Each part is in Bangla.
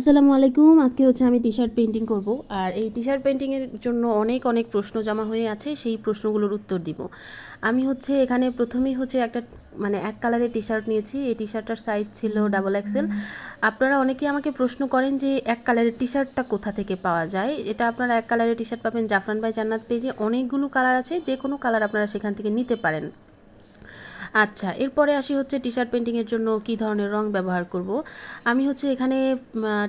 আসসালামু আলাইকুম। আজকে হচ্ছে আমি টি শার্ট পেন্টিং করব। আর এই টি শার্ট পেন্টিংয়ের জন্য অনেক অনেক প্রশ্ন জমা হয়ে আছে। সেই প্রশ্নগুলোর উত্তর দিব। আমি হচ্ছে এখানে প্রথমেই হচ্ছে একটা মানে এক কালারের টি শার্ট নিয়েছি। এই টি শার্টটার সাইজ ছিল ডাবল এক্সেল আপনারা অনেকেই আমাকে প্রশ্ন করেন যে এক কালারের টি শার্টটা কোথা থেকে পাওয়া যায়? এটা আপনারা এক কালারের টি শার্ট পাবেন জাফরান ভাই জান্নাত পেজে অনেকগুলো কালার আছে। যে কোনো কালার আপনারা সেখান থেকে নিতে পারেন। আচ্ছা এরপরে আসি হচ্ছে টি শার্ট পেন্টিংয়ের জন্য কী ধরনের রং ব্যবহার করব? আমি হচ্ছে এখানে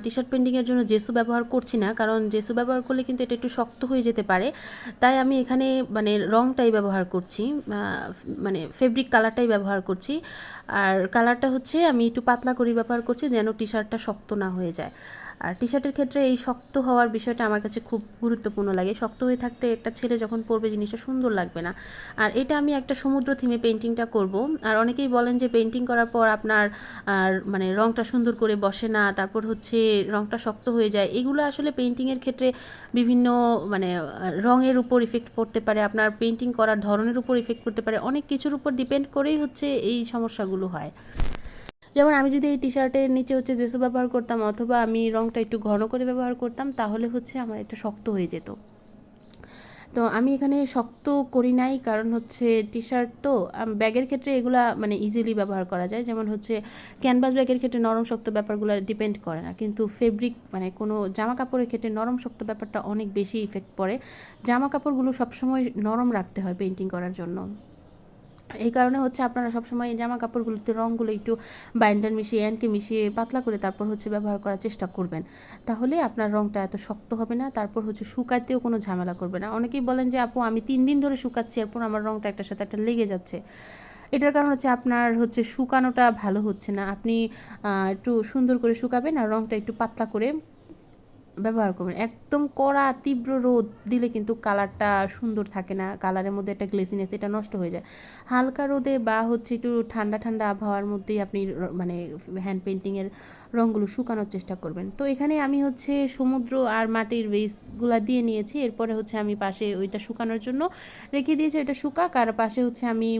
টি শার্ট পেন্টিংয়ের জন্য জেসু ব্যবহার করছি না, কারণ জেসু ব্যবহার করলে কিন্তু এটা একটু শক্ত হয়ে যেতে পারে। তাই আমি এখানে মানে রংটাই ব্যবহার করছি মানে ফেব্রিক কালারটাই ব্যবহার করছি। আর কালারটা হচ্ছে আমি একটু পাতলা করে ব্যবহার করছি যেন টি শার্টটা শক্ত না হয়ে যায়। আর টি শার্টের ক্ষেত্রে এই শক্ত হওয়ার বিষয়টা আমার কাছে খুব গুরুত্বপূর্ণ লাগে। শক্ত হয়ে থাকতে একটা ছেলে যখন পরবে জিনিসটা সুন্দর লাগবে না। আর এটা আমি একটা সমুদ্র থিমে পেন্টিংটা করব। আর অনেকেই বলেন যে পেন্টিং করার পর আপনার আর মানে রংটা সুন্দর করে বসে না, তারপর হচ্ছে রংটা শক্ত হয়ে যায়। এগুলো আসলে পেন্টিংয়ের ক্ষেত্রে বিভিন্ন মানে রঙের উপর ইফেক্ট পড়তে পারে, আপনার পেন্টিং করার ধরনের উপর ইফেক্ট পড়তে পারে। অনেক কিছুর উপর ডিপেন্ড করেই হচ্ছে এই সমস্যাগুলো হয়। যেমন আমি যদি এই টি শার্টের নিচে হচ্ছে জেসু ব্যবহার করতাম অথবা আমি রঙটা একটু ঘন করে ব্যবহার করতাম, তাহলে হচ্ছে আমার এটা শক্ত হয়ে যেত। তো আমি এখানে শক্ত করি নাই, কারণ হচ্ছে টি শার্ট তো ব্যাগের ক্ষেত্রে এগুলা মানে ইজিলি ব্যবহার করা যায়। যেমন হচ্ছে ক্যানভাস ব্যাগের ক্ষেত্রে নরম শক্ত ব্যাপারগুলো ডিপেন্ড করে না, কিন্তু ফেব্রিক মানে কোনো জামা কাপড়ের ক্ষেত্রে নরম শক্ত ব্যাপারটা অনেক বেশি ইফেক্ট পড়ে। জামা কাপড়গুলো সবসময় নরম রাখতে হয় পেন্টিং করার জন্য। এই কারণে হচ্ছে আপনারা সবসময় এই জামা কাপড়গুলোতে রঙগুলো একটু বাইন্ডার মিশিয়ে অ্যানকে মিশিয়ে পাতলা করে তারপর হচ্ছে ব্যবহার করার চেষ্টা করবেন। তাহলে আপনার রঙটা এত শক্ত হবে না, তারপর হচ্ছে শুকাতেও কোনো ঝামেলা করবে না। অনেকেই বলেন যে, আপু, আমি তিন দিন ধরে শুকাচ্ছি, এরপর আমার রঙটা একটার সাথে একটা লেগে যাচ্ছে। এটার কারণ হচ্ছে আপনার হচ্ছে শুকানোটা ভালো হচ্ছে না। আপনি একটু সুন্দর করে শুকাবেন আর রঙটা একটু পাতলা করে ব্যবহার করবেন। একদম কড়া, তীব্র রোদ দিলে কিন্তু কালারটা সুন্দর থাকে না। কালারের মধ্যে একটা গ্লেসিনেস, এটা নষ্ট হয়ে যায়। হালকা রোদে বা হচ্ছে একটু ঠান্ডা ঠান্ডা আবহাওয়ার মধ্যেই আপনি মানে হ্যান্ড পেন্টিংয়ের রঙগুলো শুকানোর চেষ্টা করবেন। তো এখানে আমি হচ্ছে সমুদ্র আর মাটির বেসগুলো দিয়ে নিয়েছি। এরপরে হচ্ছে আমি পাশে ওইটা শুকানোর জন্য রেখে দিয়েছি। ওইটা শুকাক আর পাশে হচ্ছে আমি,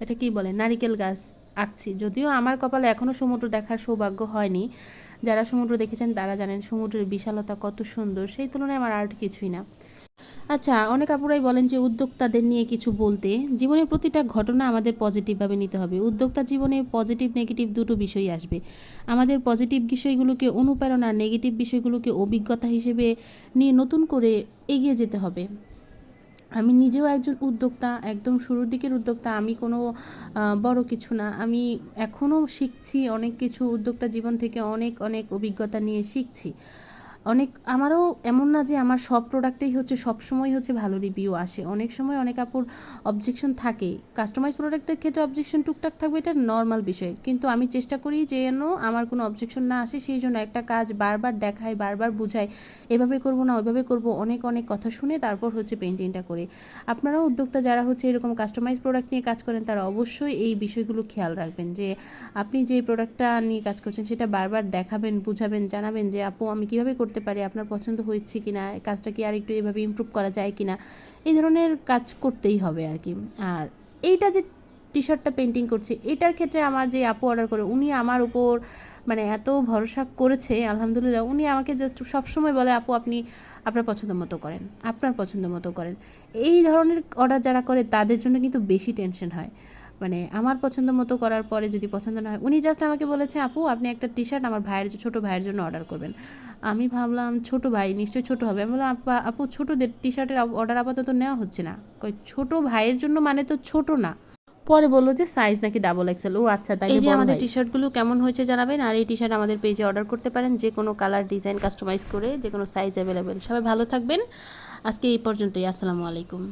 এটা কি বলে, নারিকেল গাছ আঁকছি। যদিও আমার কপালে এখনও সমুদ্র দেখার সৌভাগ্য হয়নি। যারা সমুদ্র দেখেছেন তারা জানেন সমুদ্রের বিশালতা কত সুন্দর। সেই তুলনায় আমার আর্ট কিছুই না। আচ্ছা অনেক আপুরাই বলেন যে উদ্যোক্তাদের নিয়ে কিছু বলতে। জীবনের প্রতিটা ঘটনা আমাদের পজিটিভভাবে নিতে হবে। উদ্যোক্তা জীবনে পজিটিভ নেগেটিভ দুটো বিষয় আসবে। আমাদের পজিটিভ বিষয়গুলোকে অনুপ্রেরণা নেগেটিভ বিষয়গুলোকে অভিজ্ঞতা হিসেবে নিয়ে নতুন করে এগিয়ে যেতে হবে। আমি নিজেও একজন উদ্যোক্তা, একদম শুরুর দিকের উদ্যোক্তা, আমি কোনো বড় কিছু না। আমি এখনও শিখছি অনেক কিছু, উদ্যোক্তা জীবন থেকে অনেক অনেক অভিজ্ঞতা নিয়ে শিখছি। অনেক, আমারও এমন না যে আমার সব প্রোডাক্টেই হচ্ছে সব সময় হচ্ছে ভালো রিভিউ আসে। অনেক সময় অনেক আপুর অবজেকশন থাকে। কাস্টমাইজ প্রোডাক্টের ক্ষেত্রে অবজেকশন টুকটাক থাকবে, এটা নর্মাল বিষয়। কিন্তু আমি চেষ্টা করি যে যেন আমার কোনো অবজেকশন না আসে, সেই জন্য একটা কাজ বারবার দেখাই বারবার বুঝাই এভাবে করব না, ওইভাবে করব, অনেক অনেক কথা শুনে তারপর হচ্ছে পেন্টিংটা করে। আপনারাও উদ্যোক্তা যারা হচ্ছে এরকম কাস্টমাইজ প্রোডাক্ট নিয়ে কাজ করেন, তারা অবশ্যই এই বিষয়গুলো খেয়াল রাখবেন যে আপনি যে প্রোডাক্টটা নিয়ে কাজ করছেন, সেটা বারবার দেখাবেন, বুঝাবেন, জানাবেন যে, আপু, আমি কীভাবে করতে করতে পারি, আপনার পছন্দ হয়েছে কি না কাজটা কি আর একটু এভাবে ইম্প্রুভ করা যায় কি না এই ধরনের কাজ করতেই হবে আর কি। আর এইটা যে টি শার্টটা পেন্টিং করছে, এটার ক্ষেত্রে আমার যে আপু অর্ডার করে, উনি আমার উপর মানে এত ভরসা করেছে, আলহামদুলিল্লাহ, উনি আমাকে জাস্ট সবসময় বলে, আপু, আপনি আপনার পছন্দ মতো করেন, আপনার পছন্দ মতো করেন। এই ধরনের অর্ডার যারা করে, তাদের জন্য কিন্তু বেশি টেনশন হয়। মানে আমার পছন্দ মতো করার পরে যদি পছন্দ না হয় উনি জাস্ট আমাকে বলেছে আপু আপনি একটা টি শার্ট আমার ভাইয়ের ছোটো ভাইয়ের জন্য অর্ডার করবেন। আমি ভাবলাম ছোট ভাই নিশ্চয়ই ছোট হবে। আমি বললাম আপা আপু ছোটোদের টি শার্টের অর্ডার আপাতত নেওয়া হচ্ছে না। কই ছোট ভাইয়ের জন্য মানে তো ছোট না। পরে বলল যে সাইজ নাকি ডাবল এক্সেল ও আচ্ছা তাই এই যে আমাদের টি শার্টগুলো কেমন হয়েছে জানাবেন আর এই টি শার্ট আমাদের পেজে অর্ডার করতে পারেন যে কোনো কালার ডিজাইন কাস্টমাইজ করে যে কোনো সাইজ অ্যাভেলেবেল সবাই ভালো থাকবেন। আজকে এই পর্যন্তই আসসালামু আলাইকুম।